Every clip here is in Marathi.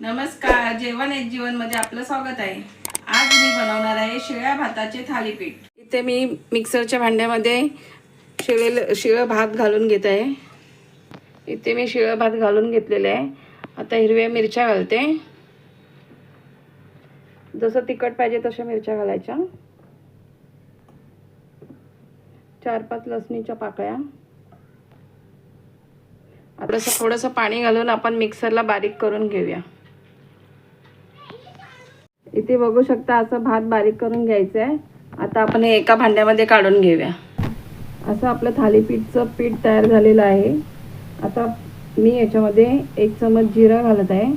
नमस्कार जेवण एक जीवनमध्ये आपलं स्वागत आहे. आज मी बनवणार आहे शिळ्या भाताचे थालीपीठ. इथे मी मिक्सरच्या भांड्यामध्ये शिळेल शिळं भात घालून घेत आहे. इथे मी शिळं भात घालून घेतलेलं आहे. आता हिरव्या मिरच्या घालते. जसं तिखट पाहिजे तशा मिरच्या घालायच्या. चार पाच लसणीच्या पाकळ्या. थोडंसं थोडंसं पाणी घालून आपण मिक्सरला बारीक करून घेऊया. इथे बघू शकता असं भात बारीक करून घ्यायचं आहे आता आपण हे एका भांड्यामध्ये काढून घेऊया. असं आपलं थालीपीठचं पीठ तयार झालेलं आहे. आता मी याच्यामध्ये एक चमच जिरा घालत आहे.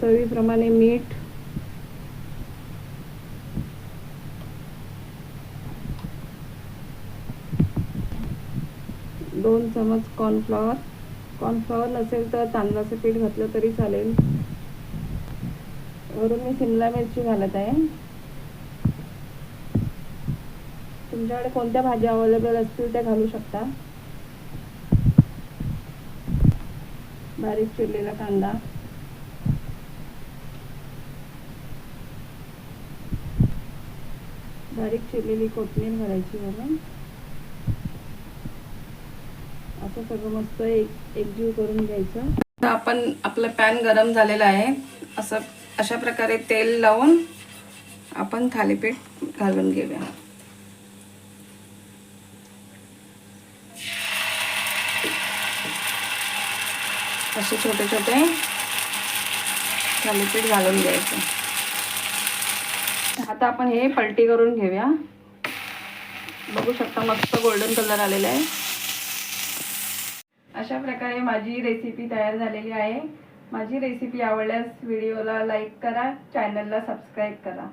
चवीप्रमाणे मीठ. दोन चमच कॉर्नफ्लॉवर कॉर्नफ्लॉवर नसेल तर तांदळाचं पीठ घातलं तरी चालेल. वरून मी शिमला मिरची घालत आहे. तुमच्याकडे कोणत्या भाज्या अवेलेबल असतील त्या घालू शकता? बारीक चिरलेला कांदा. बारीक चिरलेली कोथमीर घालायची वरून. असं सगळं मस्त एक एकजीव करून घ्यायचं. आपण आपलं पॅन गरम झालेलं आहे. असं अशा प्रकारे तेल लावून आपण थालीपीठ घालून घेऊया. असे छोटे छोटे थालीपीठ घालून घ्यायचं. आता आपण हे पलटी करून घेऊया. बघू शकता मस्त गोल्डन कलर आलेला आहे. अशा प्रकारे माझी रेसिपी तयार झालेली आहे. माझी रेसिपी आवडल्यास व्हिडिओला लाईक करा चॅनलला सबस्क्राईब करा.